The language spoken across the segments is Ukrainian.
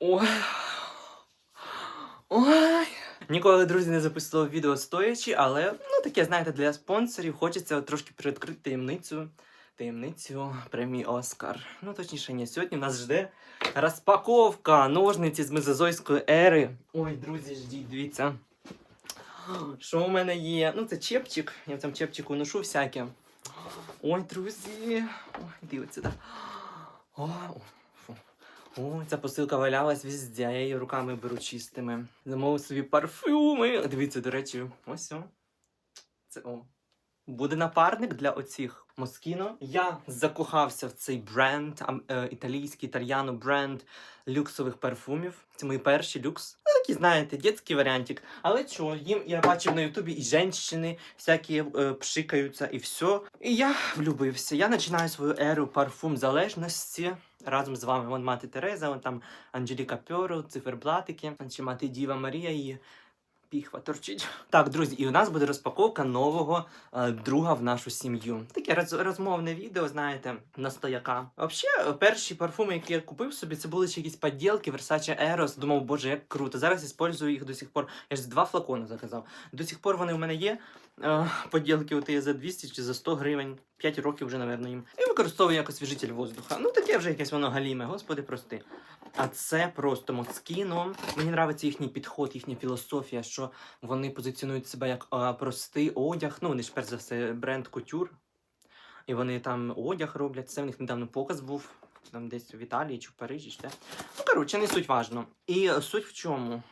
Ой. Ой. Ніколи, друзі, не записував відео стоячи, але ну таке, знаєте, для спонсорів хочеться трошки приоткрити таємницю. Таємницю премії Оскар. Ну, точніше, ні, сьогодні нас жде розпаковка ножниці з мезозойської ери. Ой, друзі, ждіть, дивіться. Що у мене є? Ну, це чепчик. Я в цьому чепчику ношу всяке. Ой, друзі. Ой, дивіться, так. О, О, ця посилка валялась везде, я її руками беру чистими. Замовив собі парфюми. Дивіться, до речі, ось о. Це о. Буде напарник для оцих Москіно. Я закохався в цей бренд, ам- е, італійський італьяно бренд люксових парфумів. Це мої перші люкс. Ну, такий, знаєте, дитячий варіантик. Але що, їм я бачив на Ютубі і жінки всякі е, пшикаються, і все. І я влюбився. Я починаю свою еру парфум залежності. Разом з вами вон мати Тереза, вон там Анджеліка Пьору, циферблатики, чи мати Діва Марія і піхва торчить. Так, друзі, і у нас буде розпаковка нового е, друга в нашу сім'ю. Таке роз- розмовне відео, знаєте, на стояка. Взагалі, перші парфуми, які я купив собі, це були ще якісь поділки Versace Eros. Думав, боже, як круто. Зараз іспользую їх до сих пор. Я ж два флакони заказав. До сих пор вони у мене є. Е, поділки от за 200 чи за 100 гривень. 5 років вже, напевно, їм. І використовую як освіжитель воздуха. Ну таке вже якесь воно галіме, господи, прости. А це просто Москіно. Мені подобається їхній підход, їхня філософія, що вони позиціонують себе як а, простий одяг. Ну, вони ж перш за все бренд кутюр. І вони там одяг роблять. Це в них недавно показ був. Там десь в Італії чи в Парижі, де. Ну, коротше, не суть важно. І суть в чому?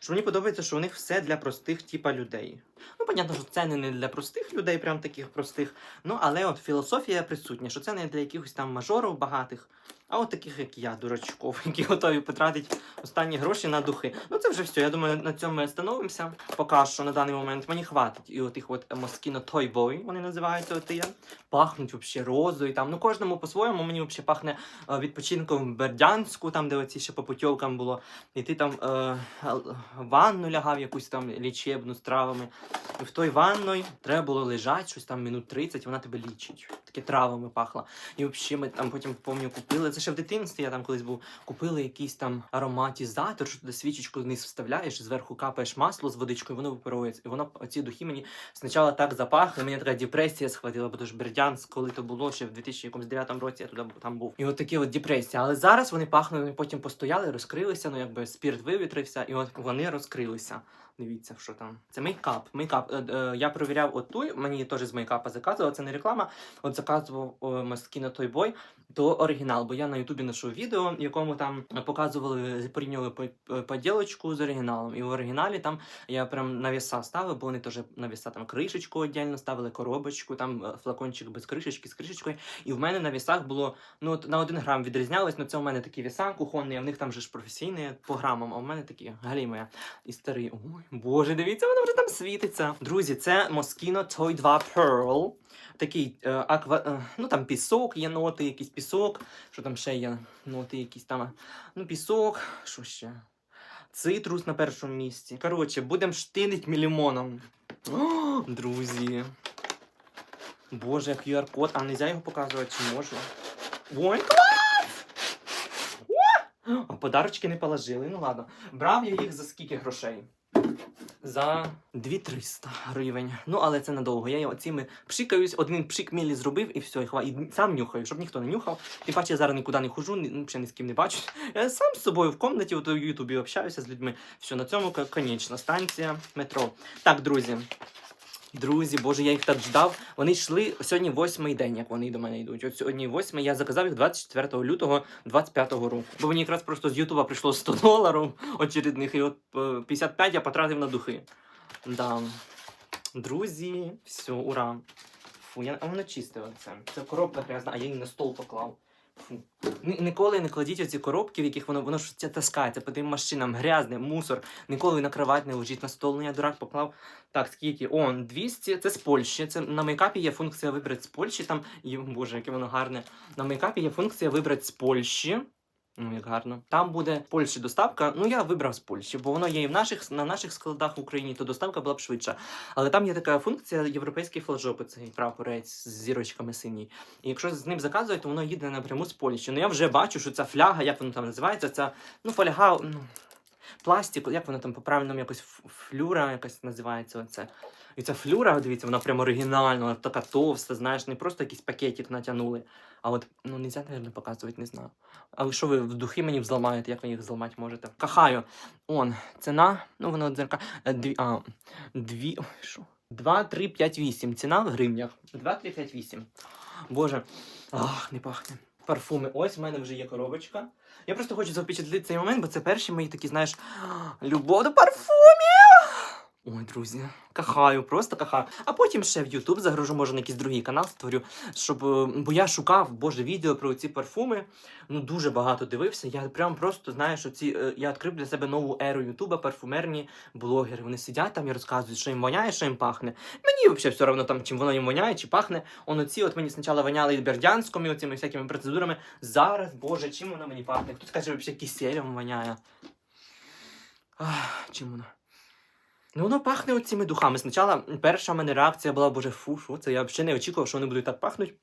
Що мені подобається, що у них все для простих типа людей. Ну, понятно, що це не для простих людей, прям таких простих. Ну, але от філософія присутня, що це не для якихось там мажорів багатих, а от таких, як я, дурачков, які готові потратити останні гроші на духи. Ну це вже все. Я думаю, на цьому ми становимося. Поки що на даний момент мені хватить. І отих от Moschino Toy Boy, вони називаються от є. Пахнуть взагалі розою. Там ну кожному по-своєму мені взагалі пахне е, відпочинком в Бердянську, там де оці ще по путівкам було. І ти там е, ванну лягав, якусь там лічебну з травами. І в той ванної треба було лежати щось там минут 30, вона тебе лічить. Таке травами пахло. І взагалі ми там потім пам'ятаю, купили. Це ще в дитинстві, я там колись був. Купили якийсь там ароматизатор, що туди свічечку вниз вставляєш, зверху капаєш масло з водичкою, воно випарується. І воно оці духи мені спочатку так запахли. Мені така депресія схватила, бо то ж Бердянськ, коли то було ще в 2009 році, я туди там був. І от такі от депресії. Але зараз вони пахнули, вони потім постояли, розкрилися. Ну якби спірт вивітрився, і от вони розкрилися. Дивіться, що там. Це мейкап. Мейкап. Е, е, я перевіряв оту, мені теж з мейкапа заказував, це не реклама. От заказував Маскіна Той Бой, то оригінал. Бо я на Ютубі знайшов відео, в якому там показували, порівнювали по- е, поділочку з оригіналом. І в оригіналі там я прям на віса ставив, бо вони теж на віса там кришечку віддільно ставили, коробочку, там флакончик без кришечки з кришечкою. І в мене на вісах було ну от на один грам відрізнялось. Ну це у мене такі віса кухонні, а в них там же ж професійні по грамам, а в мене такі галіми. І старий. Ой, боже, дивіться, воно вже там світиться. Друзі, це Moschino Toy 2 Pearl. Такий е, аква, е, ну там пісок, є ноти, якийсь пісок. Що там ще є? Ноти якісь там. Ну, пісок, що ще? Цитрус на першому місці. Коротше, будемо штинить мілімоном. Друзі. Боже, QR-код, а нельзя його показувати, чи можна? Ой, клас! О! Подарочки не положили. Ну ладно. Брав я їх за скільки грошей? За 2300 гривень. Ну, але це надовго. Я оціми пшикаюсь, один пшик мілі зробив і все, і хва. І сам нюхаю, щоб ніхто не нюхав. Тим паче я зараз нікуди не хожу, ні, ну, взагалі ні з ким не бачу. Я сам з собою в комнаті, от у Ютубі общаюся з людьми. Все, на цьому конечна станція метро. Так, друзі. Друзі, боже, я їх так ждав. Вони йшли сьогодні восьмий день, як вони до мене йдуть. От сьогодні восьмий, я заказав їх 24 лютого 25-го року. Бо мені якраз просто з Ютуба прийшло 100 доларів очередних, і от е, 55 я потратив на духи. Да. Друзі, все, ура. Фу, я, а воно чисте оце. Це коробка грязна, а я її на стол поклав. Ніколи не кладіть оці коробки, в яких воно, воно ж таскається по тим машинам, грязне, мусор. Ніколи на кровать не лежить на стол. Ну я дурак поклав. Так, скільки? О, 200, це з Польщі. Це на мейкапі є функція вибрати з Польщі. Там, боже, яке воно гарне. На мейкапі є функція вибрати з Польщі. Ну, як гарно. Там буде в Польщі доставка. Ну, я вибрав з Польщі, бо воно є і в наших, на наших складах в Україні, то доставка була б швидша. Але там є така функція європейський флажок, цей прапорець з зірочками синій. І якщо з ним заказують, то воно їде напряму з Польщі. Ну я вже бачу, що ця фляга, як воно там називається, ця ну, фольга, ну, пластик, як воно там по-правильному якось флюра якась називається оце. І ця флюра, дивіться, вона прям оригінальна, вона така товста, знаєш, не просто якийсь пакетик натягнули. А от, ну, нельзя, наверное, показувати, не знаю. Але що ви в духи мені взламаєте, як ви їх взламати можете? Кахаю. Он, ціна, ну воно дзерка. е, Дві, а, дві, що? 2, 3, 5, 8. Ціна в гривнях. 2, 3, 5, 8. Боже, ах, не пахне. Парфуми. Ось в мене вже є коробочка. Я просто хочу запечатлити цей момент, бо це перші мої такі, знаєш, любов до парфумів. Ой, друзі, кахаю, просто кахаю. А потім ще в YouTube загружу, може, на якийсь другий канал створю, щоб. е, Бо я шукав, боже, відео про ці парфуми. Ну, дуже багато дивився. Я прям просто знаю, що ці. е, Я відкрив для себе нову еру Ютуба, парфумерні блогери. Вони сидять там і розказують, що їм воняє, що їм пахне. Мені взагалі все одно там, чим воно їм воняє, чи пахне. Он оці от мені спочатку воняли бердянськими оцими всякими процедурами. Зараз, боже, чим воно мені пахне? Хтось каже, взагалі киселем воняє. Ах, чим воно? Ну, воно пахне оціми духами. Спочатку перша в мене реакція була, боже, фу, що це? Я взагалі не очікував, що вони будуть так пахнуть.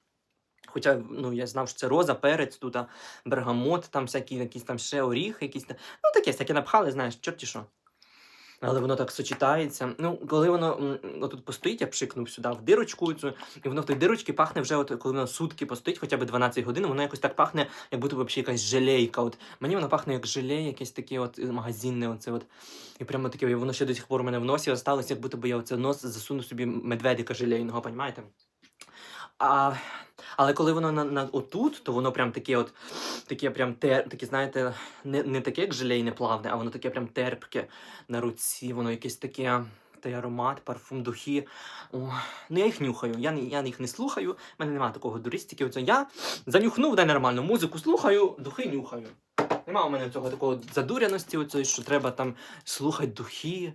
Хоча ну, я знав, що це роза, перець, тут бергамот, там всякі якісь там ще оріх, якісь. Ну таке, всяке напхали, знаєш, чорті що. Але воно так сочетається. Ну, коли воно отут постоїть, я пшикнув сюди в дирочку цю, і воно в той дирочці пахне вже, от, коли воно сутки постоїть, хоча б 12 годин, воно якось так пахне, як будто взагалі якась желейка. От мені воно пахне як желе, якесь таке от е, магазинне. Оце от. І прямо таке, воно ще до сих пор у мене в носі осталось, як будто б я оце нос засунув собі медведика желейного, понімаєте? А, але коли воно на, на отут, то воно прям таке от, таке прям тер, таке, знаєте, не, не таке як желейне плавне, а воно таке прям терпке на руці, воно якесь таке. Той аромат, парфум, духи. О, ну я їх нюхаю. Я, я їх не слухаю. У мене немає такого дуристики. Оце я занюхнув, дай нормально музику слухаю, духи нюхаю. Нема у мене цього такого задуряності, оцього, що треба там слухати духи,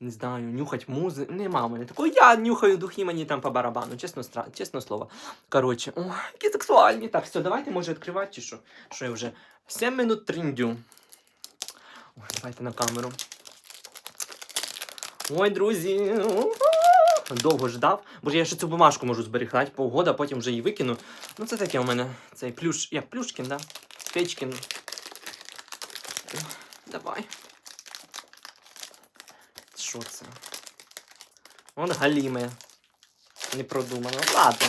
не знаю, нюхати музику. Нема мене такого. Я нюхаю духи, мені там по барабану, чесно, стра... чесно слово. Коротше, о, які сексуальні. Так, все, давайте, може, відкривати чи що? Що я вже 7 минут тріндю. Ой, давайте на камеру. Ой, друзі. Довго ждав. Боже, я ще цю бумажку можу зберігати півгода, потім вже її викину. Ну, це таке у мене цей плюш. Як Плюшкін, да? Печкін. Давай. Що це? Вон галіме. Не продумано. Ладно.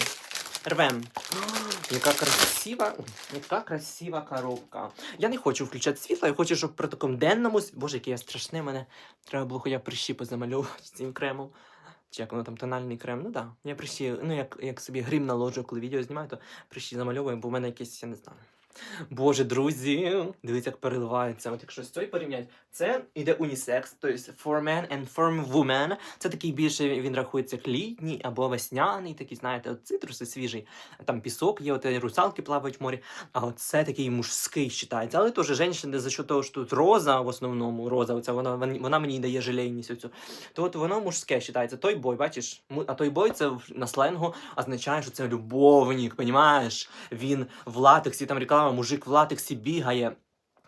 Рвем. Яка красива, яка красива коробка. Я не хочу включати світло, я хочу, щоб при такому денному. Боже, яке я страшне мене. Треба було хоча прищі позамальовувати цим кремом. Чи як воно там тональний крем? Ну так. Да. Я прищі, ну як, як собі грим наложу, коли відео знімаю, то прищі замальовую, бо в мене якесь, я не знаю. Боже, друзі, дивіться, як переливається. От якщо з цією порівняти, це іде унісекс, тобто for men and for women. Це такий більше він рахується як літній або весняний, такий, знаєте, от цитруси свіжий. Там пісок є, от русалки плавають в морі. А от це такий мужський вважається. Але теж жінка за що того, що тут роза в основному, роза, оця, вона, вона мені дає желейність оцю. То от воно мужське вважається. Той бой, бачиш? А той бой це на сленгу означає, що це любовник, понімаєш? Він в латексі, там реклама, мужик в латексі бігає.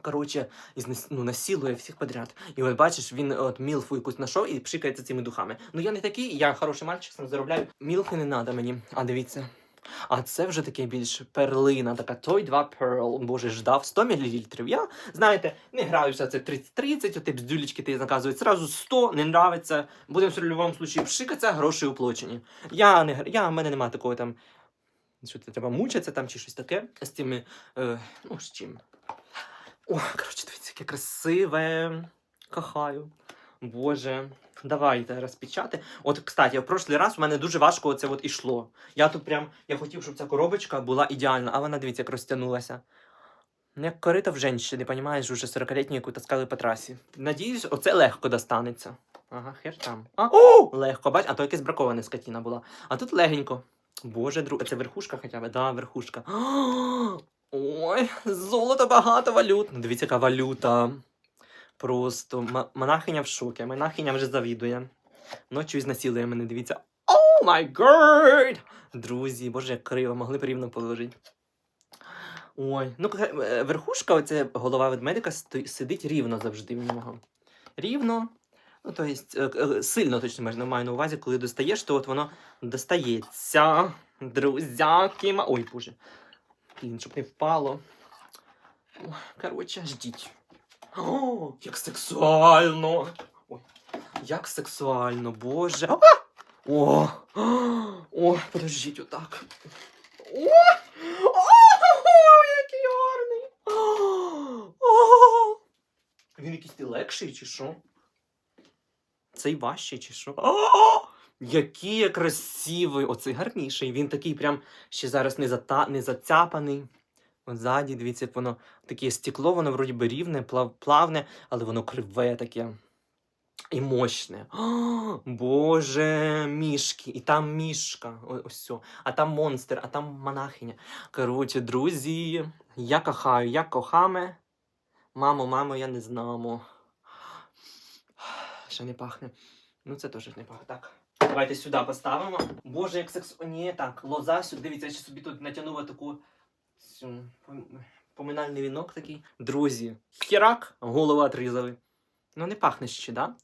Коротше, ну, насилує всіх подряд. І от бачиш, він от мілфу якусь знайшов і пшикається цими духами. Ну я не такий, я хороший мальчик, сам заробляю. Мілфи не треба мені. А дивіться. А це вже таке більш перлина, така той 2 Pearl. Боже, ждав 100 мл. Я, знаєте, не граюся, це 30-30, оти бздюлечки ти заказують. Сразу 100, не нравиться. Будемо в будь-якому случаї пшикатися, гроші уплочені. Я не я, в мене немає такого там. Що це треба мучитися там чи щось таке з цими. Е, ну, з чим. О, коротше, дивіться, яке красиве. Кохаю. Боже. Давайте розпечати. От, кстати, в прошлий раз у мене дуже важко це от ішло. Я тут прям я хотів, щоб ця коробочка була ідеальна, а вона дивіться, як розтягнулася. Ну, Як корита в женщини, понімаєш, уже 40-літню, яку таскали по трасі. Надіюсь, оце легко достанеться. Ага, хер там. А, о! Легко, бач, а то якась бракована скотіна була. А тут легенько. Боже, друг, це верхушка хоча б? Да, верхушка. Ой, золото багато валют. Ну, дивіться, яка валюта. Просто ма- монахиня в шокі. Монахиня вже завідує. Ночі знасилує мене, дивіться. О май гад! Друзі, боже, як криво, могли б рівно положити. Ой, ну е, верхушка, оця голова ведмедика сидить рівно завжди в нього. Рівно. Ну, то есть, е, е, сильно точно маю- маю на увазі, коли достаєш, то от воно достається. Друзяки. ма- Ой, боже. Блін, щоб не впало. Коротше, ждіть. О, як сексуально! Ой, як сексуально, боже. О, о, подождіть отак. О, о, який гарний. О, Він якийсь легший чи що? Цей важчий чи що? О, який я красивий! Оцей гарніший. Він такий прям ще зараз не, зата... не зацяпаний. От ззаді, дивіться, як воно таке стекло, воно вроді би рівне, плав... плавне, але воно криве таке. І мощне. О, Боже, мішки. І там мішка. О- Ось все. А там монстр, а там монахиня. Коротше, друзі, я кохаю, я кохаме. Мамо, мамо, я не знаю. Ще не пахне. Ну, це теж не пахне. Так. Давайте сюди поставимо. Боже, як секс. Ні, так, лоза сюди. Дивіться, я ще собі тут натягнула таку цю, поминальний вінок такий. Друзі, хірак, голову отрізали. Ну, не пахне ще, да?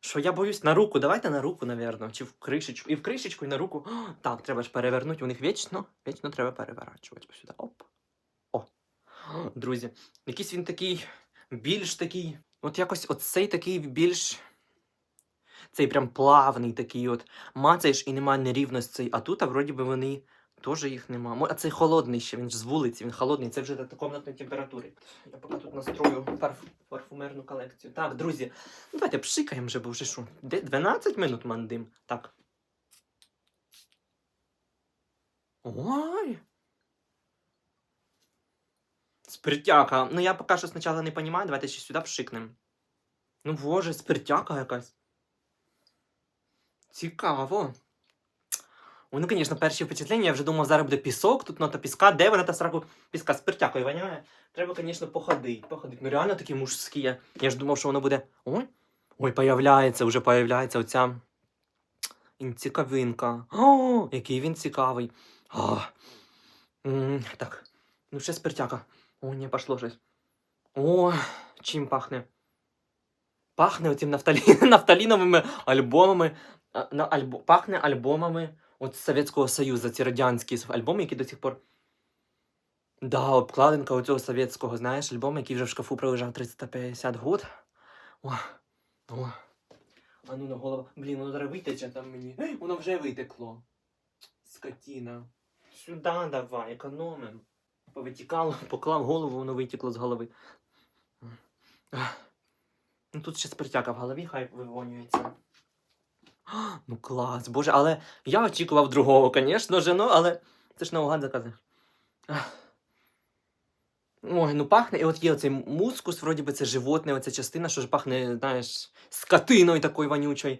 Що я боюсь на руку, давайте на руку, навірно, чи в кришечку. І в кришечку, і на руку. О, так, треба ж перевернути. У них вічно, вічно треба переворачувати. Сюди. Оп. О. Друзі, якийсь він такий, більш такий. От якось оцей такий більш. Цей прям плавний такий от. Мацаєш і немає нерівностей. А тут, а вроді би вони теж їх нема. А цей холодний ще, він ж з вулиці, він холодний, це вже до комнатної температури. Я поки тут настрою парф... парфумерну колекцію. Так, друзі, ну давайте пшикаємо вже, бо вже що? Де 12 минут мандим. Так. Ой. Спиртяка. Ну я поки що спочатку не розумію, давайте ще сюди пшикнем. Ну, боже, спиртяка якась. Цікаво. Ну, звісно, перші впечатлення, я вже думав, зараз буде пісок, тут нота піска, де вона та сраку піска спиртякою воняє. Треба, звісно, походити, походити. Ну реально такі мужські. Я ж думав, що воно буде. Ой, ой, появляється, вже появляється оця цікавинка. О, який він цікавий. М, Так, ну ще спиртяка. О, не пошло щось. О, чим пахне? Пахне оцим нафталі... нафталіновими альбомами. На альбо... Пахне альбомами от Совєтського Союзу, ці радянські альбоми, які до сих пор. Да, обкладинка оцього совєтського, знаєш, альбом, який вже в шкафу пролежав 350 год. О, о. А ну на голову. Блін, воно зараз витече там мені. Ей, Воно вже витекло. Скотіна. Сюди давай, економим. Повитікало, поклав голову, воно витекло з голови. Ну тут ще спиртяка в голові, хай вивонюється. Ну клас, боже, але я очікував другого, звісно ж, ну, але це ж наугад закази. Ой, ну пахне, і от є оцей мускус, вроді би це животне, оця частина, що ж пахне, знаєш, скотиною такою вонючою.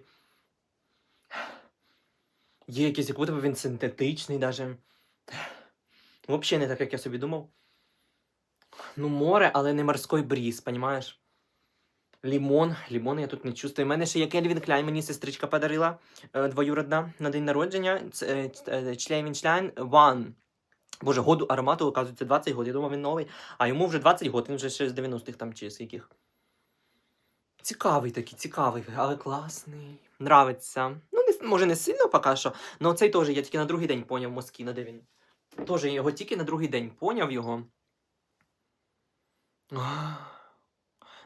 Є якийсь, як будто він синтетичний даже. Взагалі не так, як я собі думав. Ну, море, але не морський бріз, понімаєш? Лімон. Лімон я тут не чувствую. У мене ще є Кельвін Кляйн, мені сестричка подарила е, двоюродна на день народження. Це е, Шляйн One. Боже, году аромату, оказується, 20 год. Я думав, він новий. А йому вже 20 год, він вже ще з 90-х там чи з яких. Цікавий такий, цікавий, але класний. Нравиться. Ну, не, може, не сильно поки що, але цей теж я тільки на другий день поняв Москіна, де він. Теж його тільки на другий день поняв його.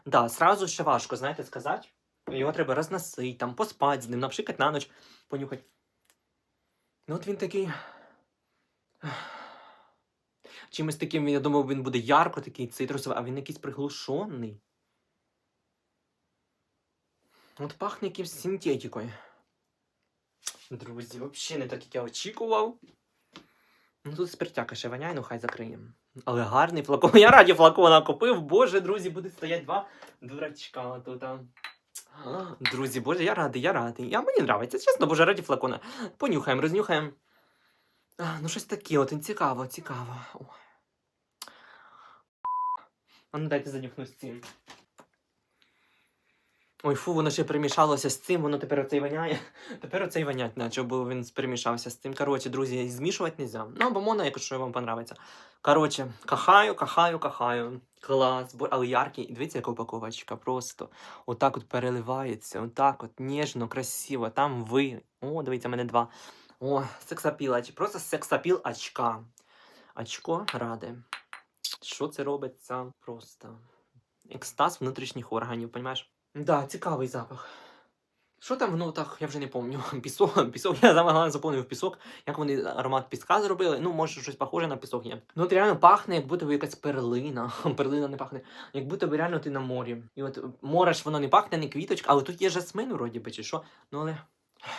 Да, сразу ще важко, знаєте, сказати. Його треба розносити, там, поспати з ним, напшикати на ніч, понюхати. Ну, от він такий. Чимось таким, я думав, він буде ярко такий цитрусовий, а він якийсь приглушений. От пахне якимсь синтетикою. Друзі, взагалі не так, як я очікував. Ну тут спиртяка ще воняє, ну хай закриємо. Але гарний флакон. Я раді флакона купив. Боже, друзі, будуть стоять два дурачка тут. а. Друзі, боже, я радий, я радий. Я мені нравиться, чесно, боже, раді флакона. Понюхаємо, рознюхаємо. А, ну, щось таке, от цікаво, цікаво. Ой. А ну дайте занюхну з цим. Ой, фу, воно ще перемішалося з цим, воно тепер оцей воняє. Тепер оцей вонять наче, бо він перемішався з цим. Коротше, друзі, змішувати не можна. Ну, або можна, якщо вам подобається. Коротше, кахаю, кахаю, кахаю. Клас, але яркий. Дивіться, яка упаковочка. Просто отак от переливається, отак от ніжно, красиво. Там ви. О, дивіться, мене два. О, сексапіл, просто сексапіл очка. Очко ради. Що це робиться? Просто екстаз внутрішніх органів, понімаєш? Да, цікавий запах. Що там в нотах, я вже не пам'ятаю. Пісок, пісок, я саме головне заповнив пісок. Як вони аромат піска зробили? Ну, може, щось похоже на пісок є. Ну, от реально пахне, як будто би якась перлина. Перлина не пахне. Як будто би реально ти на морі. І от море ж воно не пахне, не квіточка, але тут є жасмин, вроді би, чи що. Ну, але.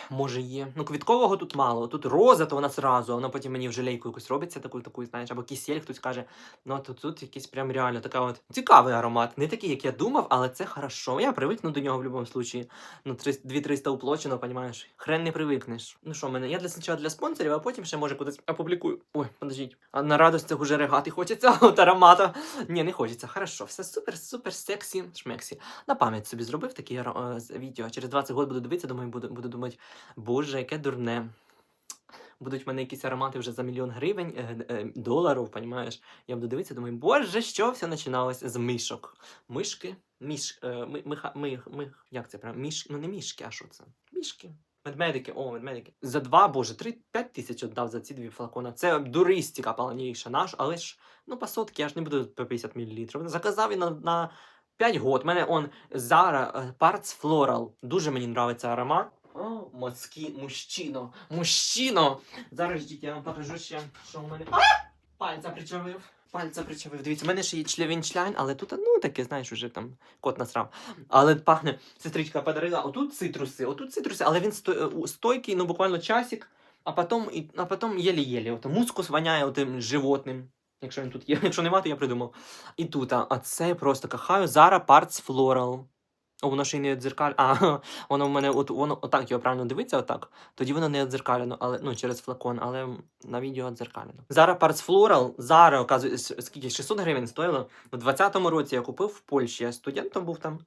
Може є. Ну, квіткового тут мало. Тут роза, то вона зразу, а воно потім мені в жалейку якусь робиться, таку, таку, знаєш, або кисель, хтось каже. Ну, тут, тут якийсь прям реально така от цікавий аромат. Не такий, як я думав, але це хорошо. Я привикну до нього в будь-якому случаї. Ну, 2-300 уплочено, понімаєш? Хрен не привикнеш. Ну що, мене? Я для спочатку для спонсорів, а потім ще може кудись опублікую. Ой, подождіть. А на радостях уже регати хочеться от аромата. Ні, не хочеться. Хорошо, все супер, супер сексі, шмексі. На пам'ять собі зробив такі е, відео. Через 20 років буду дивитися, думаю, буду, буду думати, боже, яке дурне. Будуть в мене якісь аромати вже за мільйон гривень, е, е, доларів, понімаєш? Я буду дивитися, думаю, боже, що все починалося з мишок. Мишки, міш, е, ми, ми, ми, як це прям? Міш, ну не мішки, а що це? Мішки. Медмедики, о, медмедики. За два, боже, три, п'ять тисяч віддав за ці дві флакона. Це дуристика повніша наш, але ж, ну, по сотки, я ж не буду по 50 мл. Заказав і на, на 5 год. У мене он Zara е, Parts Floral. Дуже мені подобається аромат. О, морський мужчино. Мужчино! Зараз ждіть, я вам покажу ще, що у мене. А! Пальця причавив. Пальця причавив. Дивіться, у мене ще є член члайн, але тут, ну таке, знаєш, уже там кот насрав. Але пахне, сестричка подарила, отут цитруси, отут цитруси, але він сто- е, стойкий, ну буквально часик, а потім, а потім єлі-єлі. Мускус воняє отим животним. Якщо він тут є, якщо нема, то я придумав. І тут, а, а це просто кахаю. Zara Parts Floral. О, воно ще й не дзеркаль. А, воно в мене от воно отак його правильно дивиться, отак. Тоді воно не дзеркалено, але ну через флакон, але на відео дзеркалено. Зараз Parts Floral, зараз, оказується, скільки 600 гривень стоїло. У 20-му році я купив в Польщі. Я студентом був там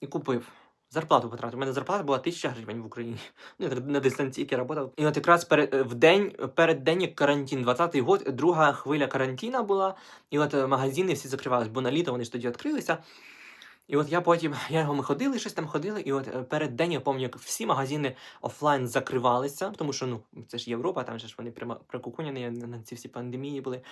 і купив. Зарплату потратив. У мене зарплата була 1000 гривень в Україні. Ну, я на дистанційки працював. І от якраз перед в день, перед день як карантин, 20-й год, друга хвиля карантина була, і от е, магазини всі закривались, бо на літо вони ж тоді відкрилися. І от я потім, я ми ходили, щось там ходили, і от е, перед день я пам'ятаю, як всі магазини офлайн закривалися, тому що ну це ж Європа, там же ж вони прима- прикукуняні на ці всі пандемії були.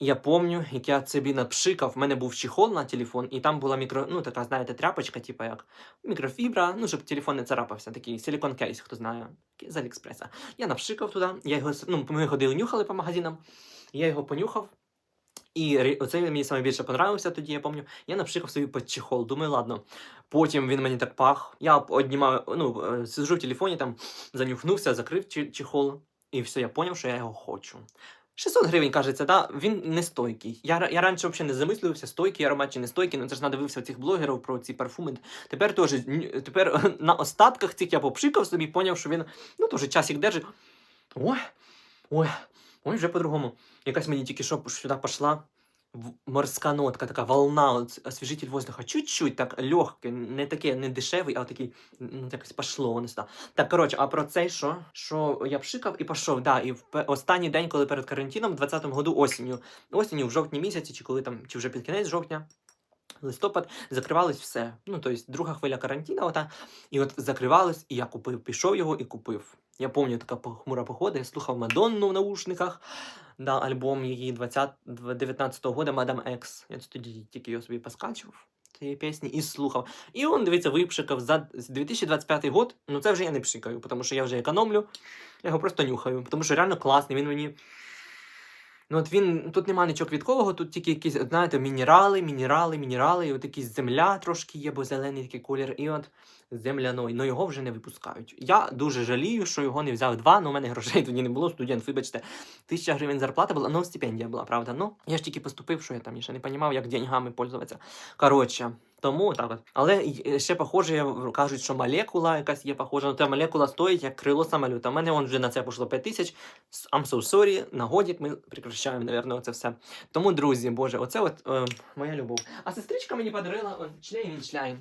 Я пам'ятаю, як я собі напшикав, в мене був чехол на телефон, і там була мікро, ну така, знаєте, тряпочка, типу як мікрофібра, ну щоб телефон не царапався, такий силікон кейс, хто знає, з Аліекспреса. Я напшикав туди, я його, ну, ми ходили, нюхали по магазинам, я його понюхав. І ре- оце мені саме більше понравився тоді, я пам'ятаю. Я напшикав собі під чехол. Думаю, ладно. Потім він мені так пах. Я однімаю, ну, е, сиджу в телефоні, там занюхнувся, закрив чехол, і все, я зрозумів, що я його хочу. 600 гривень, кажеться, да? він не стойкий. Я, я раніше взагалі не замислювався, стойкий аромат чи не стойкий, ну це ж надивився цих блогерів про ці парфуми. Тепер теж тепер на остатках цих я попшикав собі, зрозумів, що він ну, теж часик держить. Ой, ой, ой, вже по-другому. Якась мені тільки що сюди пішла морська нотка, така волна, освіжитель воздуха, чуть-чуть так легкий, не таке, не дешевий, а такий, ну, якось пошло воно сюди. Так, коротше, а про цей що? Що я пшикав і пішов, да, і в останній день, коли перед карантином, в 20-му году осінню, осінню, в жовтні місяці, чи коли там, чи вже під кінець жовтня, листопад, закривалось все. Ну, тобто, друга хвиля карантину, ота, і от закривалось, і я купив, пішов його і купив. Я пам'ятаю, така похмура погода, я слухав Мадонну в наушниках, да, альбом її 20, 19-го года Мадам Екс. Я тоді тільки його собі поскачував. Цієї пісні і слухав. І он, дивіться, випшикав за 2025 год. Ну це вже я не пшикаю, тому що я вже економлю. Я його просто нюхаю, тому що реально класний. Він мені. Ну, от він тут немає нічого квіткового, тут тільки якісь, знаєте, мінерали, мінерали, мінерали, і от якісь земля трошки є, бо зелений такий колір, і от земляної, ну його вже не випускають. Я дуже жалію, що його не взяв два, ну у мене грошей тоді не було, студент, вибачте, тисяча гривень зарплата була, ну стипендія була, правда. Ну, я ж тільки поступив, що я там ще не розумів, як деньгами пользуватися. Коротше, тому так от. Але ще похоже, кажуть, що молекула якась є похожа, ну та молекула стоїть як крило самоліта. У мене он вже на це пішло 5 тисяч. I'm so sorry, на годік ми прекращаємо, напевно, це все. Тому, друзі, боже, оце от е, моя любов. А сестричка мені подарила он, член член.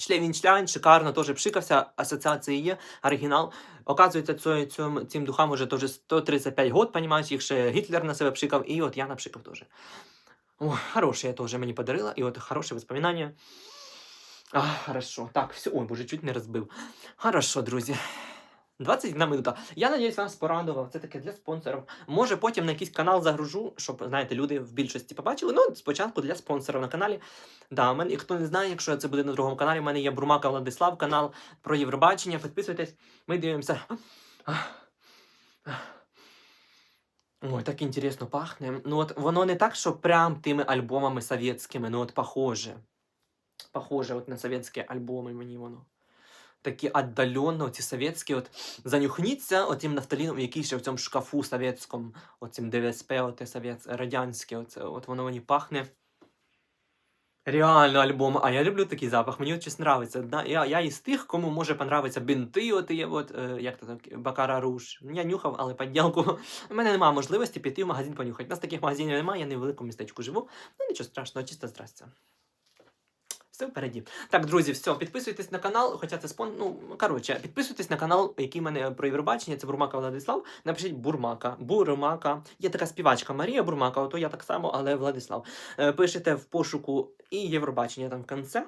Шлевіншляйн, шикарно, теж пшикався, асоціації є, оригінал. Оказується, цю, цю, цим духам уже теж 135 год, понімаєш, їх ще Гітлер на себе пшикав, і от я напшикав теж. О, хороше я теж мені подарила, і от хороше воспоминання. Хорошо. Так, все. Ой, боже, чуть не розбив. Хорошо, друзі. 21 минута. Я надіюсь, вас порадував. Це таке для спонсорів. Може, потім на якийсь канал загружу, щоб, знаєте, люди в більшості побачили. Ну, спочатку для спонсорів на каналі. Да, у мене, і хто не знає, якщо це буде на другому каналі, у мене є Бурмака Владислав, канал про Євробачення. Підписуйтесь, ми дивимося. Ой, так інтересно пахне. Ну, от воно не так, що прям тими альбомами совєтськими, ну от похоже. Похоже от на совєтські альбоми мені воно. Такі віддалено, ці совєтські, от занюхніться отим нафталіном, який ще в цьому шкафу совєтському, оцим ДВСП, оте совєт, радянське, оце, от воно мені пахне. Реально альбом. А я люблю такий запах, мені от щось нравиться. Да? Я, я із тих, кому може понравиться бінти, от, є, от, е, як то так, Бакара Руш. Я нюхав, але подділку. У мене немає можливості піти в магазин понюхати. У нас таких магазинів немає, я не в великому містечку живу. Ну нічого страшного, чисто здрастя. Все впереді. Так, друзі, все, підписуйтесь на канал, хоча це спон. Ну, коротше, підписуйтесь на канал, який в мене про Євробачення, це Бурмака Владислав. Напишіть Бурмака. Бурмака. Є така співачка Марія Бурмака, ото я так само, але Владислав. Е, Пишете в пошуку і Євробачення там в кінці.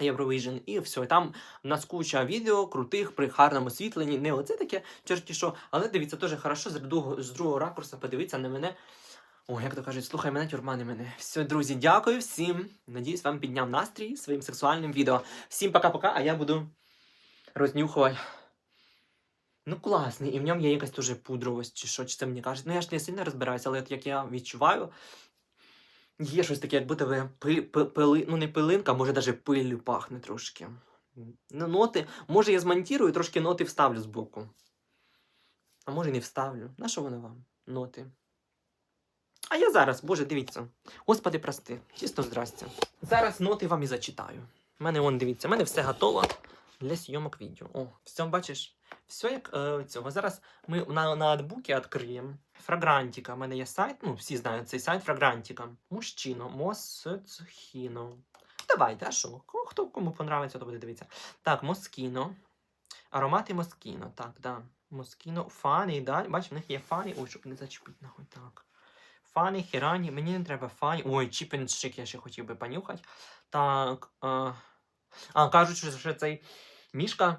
Євровіжн, і все. Там у нас куча відео крутих при гарному освітленні. Не оце таке черті що, але дивіться, теж хорошо з другого, з другого ракурсу подивитися на мене. О, як то кажуть, слухай мене, тюрма не мене. Все, друзі, дякую всім. Надіюсь, вам підняв настрій своїм сексуальним відео. Всім пока-пока, а я буду рознюхувати. Ну, класний, і в ньому є якась дуже пудровость, чи що, чи це мені кажуть. Ну, я ж не сильно розбираюся, але як я відчуваю, є щось таке, як будто би пи, пи, пили, ну не пилинка, може навіть пиллю пахне трошки. Ну, ноти, може я змонтірую, трошки ноти вставлю збоку. А може не вставлю. На що воно вам? Ноти. А я зараз, боже, дивіться. Господи, прости. Чисто здрастя. Зараз ноти вам і зачитаю. У мене он, дивіться, у мене все готово для зйомок відео. О, все, бачиш? Все як е, цього. Зараз ми на ноутбуці відкриємо. Фрагрантіка. У мене є сайт, ну, всі знають цей сайт Фрагрантіка. Мужчино, Мосцхіно. Давайте, а що? Хто кому понравиться, то буде дивитися. Так, Москіно. Аромати Москіно. Так, да. Москіно, фані, далі. Бачиш, в них є фані. Ой, щоб не зачепити нахуй. Так. Фані, хірані, мені не треба фані. Ой, чіпеншик я ще хотів би понюхати. Так. А, а кажуть, що цей мішка.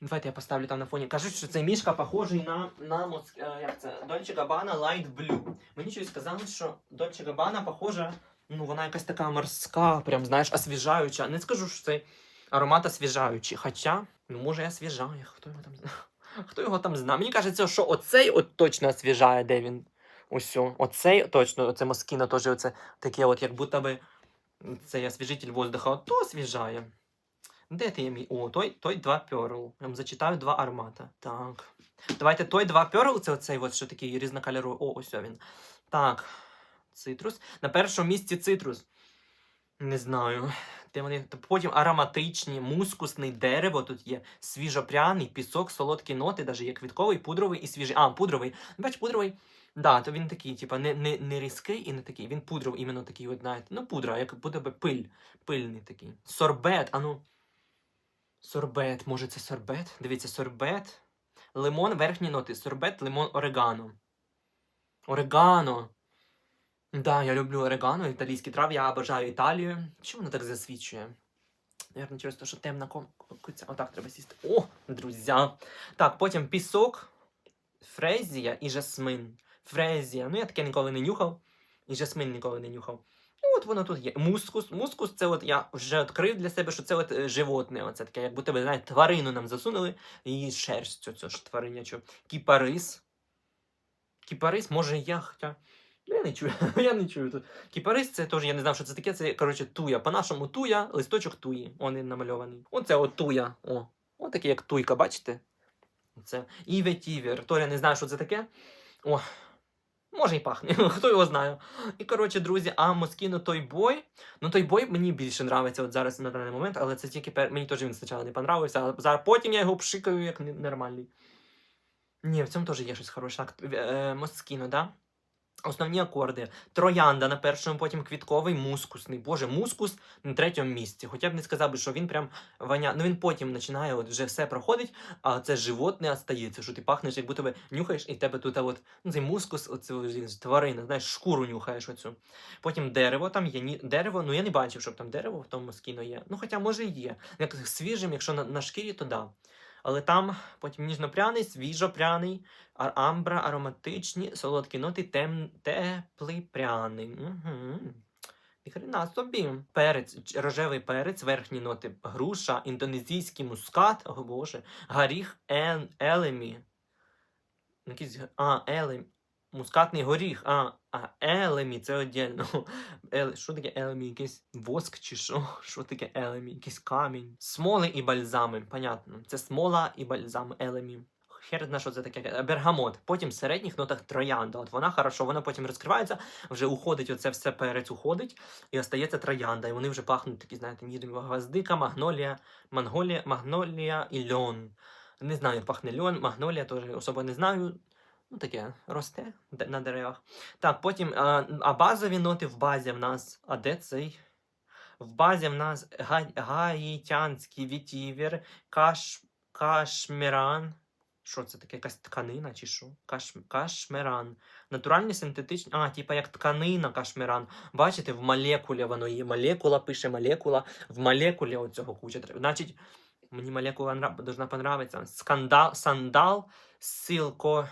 Давайте я поставлю там на фоні. Кажуть, що цей мішка похожий на, на мос- е, як це? Dolce Gabbana Light Blue. Мені щось сказали, що Dolce Gabbana похожа, ну вона якась така морська, прям знаєш, освіжаюча. Не скажу, що цей аромат освіжаючий. Хоча, ну може і освіжає, хто його там знає. Хто його там знає? Мені кажеться, що оцей от точно освіжає, де він. Ось, оцей точно, оце Москіно теж оце таке, от, як будто би цей освіжитель воздуха, то освіжає. Де ти є мій? О, той, той два перл. Я вам зачитаю два аромата. Так. Давайте той два перл, це оцей от, що такий різнокольоровий. О, ось він. Так. Цитрус. На першому місці цитрус. Не знаю. Де вони? Потім ароматичні, мускусний дерево. Тут є свіжопряний, пісок, солодкі ноти, навіть є квітковий, пудровий і свіжий. А, пудровий. Бач, пудровий. Да, то він такий, типа, не, не, не різкий і не такий. Він пудровий, іменно такий, от, знаєте. Ну, пудра, як би пиль. Пильний такий. Сорбет, а ну. Сорбет, може це сорбет? Дивіться, сорбет. Лимон, верхні ноти. Сорбет, лимон, орегано. Орегано. Да, я люблю орегано, італійські трави, я обожаю Італію. Чому воно так засвічує? Наверно, через те, що темна куця. Отак треба сісти. О, друзі. Так, потім пісок, фрезія і жасмин. Фрезія. Ну, я таке ніколи не нюхав. І жасмин ніколи не нюхав. Ну, от воно тут є. Мускус. Мускус це от я вже відкрив для себе, що це от е, животне. Оце таке, як будто ви знаєте, тварину нам засунули і шерсть цю ж тваринячу. Кіпарис. Кіпарис, може я хоча. Ну, Я не чую, я не чую тут. Кіпарис це теж, я не знав, що це таке. Це, коротше, туя. По-нашому туя, листочок туї. Он намальований. Оце от туя. О. О, такий, як туйка, бачите? Це. І ветівер. Толя не знає, що це таке. О, може і пахне, хто його знає. І коротше, друзі, а Москіно той бой. Ну той бой мені більше нравиться от зараз на даний момент, але це тільки пер... мені теж він спочатку не понравився, а зараз потім я його пшикаю як ненормальний. Ні, в цьому теж є щось хороше. Так, е, Москіно, да? Основні акорди. Троянда на першому, потім квітковий, мускусний. Боже, мускус на третьому місці. Хоча б не сказав би, що він прям воня. Ну він потім починає, от вже все проходить, а це животне остається, що ти пахнеш, як будто нюхаєш, і тебе тут а от, ну, цей мускус, оцю тварина, знаєш, шкуру нюхаєш оцю. Потім дерево, там є ні... дерево, ну я не бачив, щоб там дерево в тому скіно є. Ну, хоча може і є. Як свіжим, якщо на, на шкірі, то да. Але там потім ніжно-пряний, свіжо-пряний, амбра, ароматичні, солодкі ноти, тем... теплий пряний. Угу. Хрена собі. Перець, рожевий перець, верхні ноти, груша, індонезійський мускат, о боже, горіх елемі. Якийсь, а, елемі. Мускатний горіх, а, а елемі, це отдельно. Ел, що таке елемі? Якийсь воск чи що? Що таке елемі? Якийсь камінь. Смоли і бальзами, понятно. Це смола і бальзам елемі. Хер знає, що це таке. Бергамот. Потім в середніх нотах троянда. От вона хорошо, вона потім розкривається, вже уходить, оце все перець уходить, і остається троянда. І вони вже пахнуть такі, знаєте, ніжними гвоздика, магнолія, манголія, магнолія і льон. Не знаю, пахне льон, магнолія теж особо не знаю. Ну, таке росте на деревах. Так, потім, а, а базові ноти в базі в нас. А де цей? В базі в нас га, гаїтянський вітівер, каш, кашміран. Що це таке? Якась тканина чи що? Каш, кашмиран. Натуральні синтетичні. А, типа як тканина кашмиран. Бачите, в молекулі воно є. Молекула пише молекула. В молекулі оцього куча. Значить, мені молекула должна понравитися. Скандал, сандал, силко.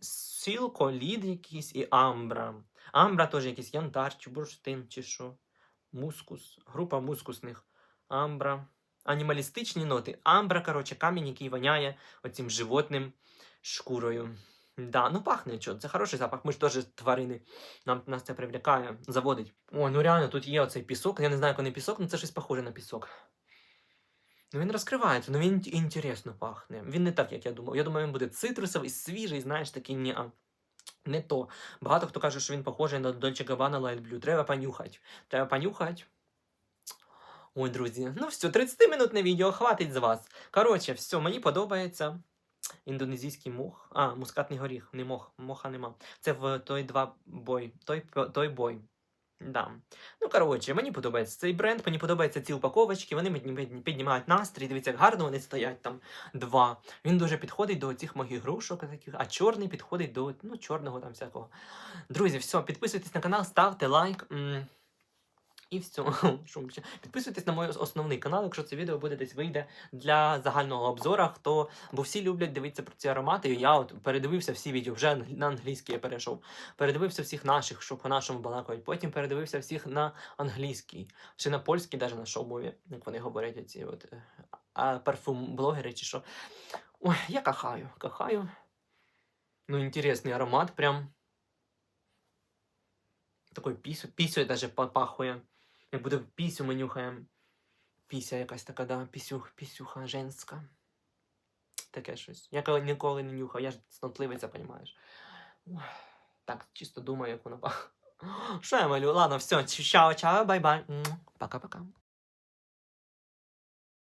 Сілколід якийсь і амбра. Амбра теж якийсь янтар, чи бурштин, чи що. Мускус. Група мускусних. Амбра. Анімалістичні ноти. Амбра, коротше, камінь, який воняє оцим животним шкурою. Да, ну пахне що, це хороший запах. Ми ж теж тварини. Нам нас це привлякає, заводить. О, ну реально, тут є оцей пісок. Я не знаю, як він пісок, але це щось похоже на пісок. Ну він розкривається, ну він інтересно пахне. Він не так, як я думав. Я думаю, він буде цитрусовий, свіжий, знаєш, такий ні. Не то. Багато хто каже, що він похожий на Dolce Gabbana Light Blue. Треба понюхати. Треба понюхати. Ой, друзі, ну все, 30-минутне відео, хватить з вас. Коротше, все, мені подобається. Індонезійський мох. А, мускатний горіх. Не мох, моха нема. Це в той два бой. Той, той бой. Да. Ну, коротше, мені подобається цей бренд, мені подобаються ці упаковочки, вони мені піднімають настрій. Дивіться, як гарно вони стоять там два. Він дуже підходить до цих моїх грушок таких, а чорний підходить до ну, чорного там всякого. Друзі, все, підписуйтесь на канал, ставте лайк. І. Шум ще. Підписуйтесь на мій основний канал, якщо це відео буде десь вийде для загального обзора. Хто, бо всі люблять дивитися про ці аромати. Я от передивився всі відео, вже на англійський я перейшов. Передивився всіх наших, що по-нашому балакають. Потім передивився всіх на англійський, чи на польський, навіть на шоу-мові, як вони говорять, оці от е, а, парфум-блогери чи що. Ой, я кахаю, кахаю. Ну, інтересний аромат, прям. Такой пісю, пісю даже па- пахує. Як буде пісю ми нюхаємо. Піся якась така, да, пісюх, пісюха женська. Таке щось. Я ніколи не нюхав, я ж снотливий, це понімаєш. Так, чисто думаю, як воно пахне. Що я малю? Ладно, все, чао, чао, бай-бай. Пока-пока.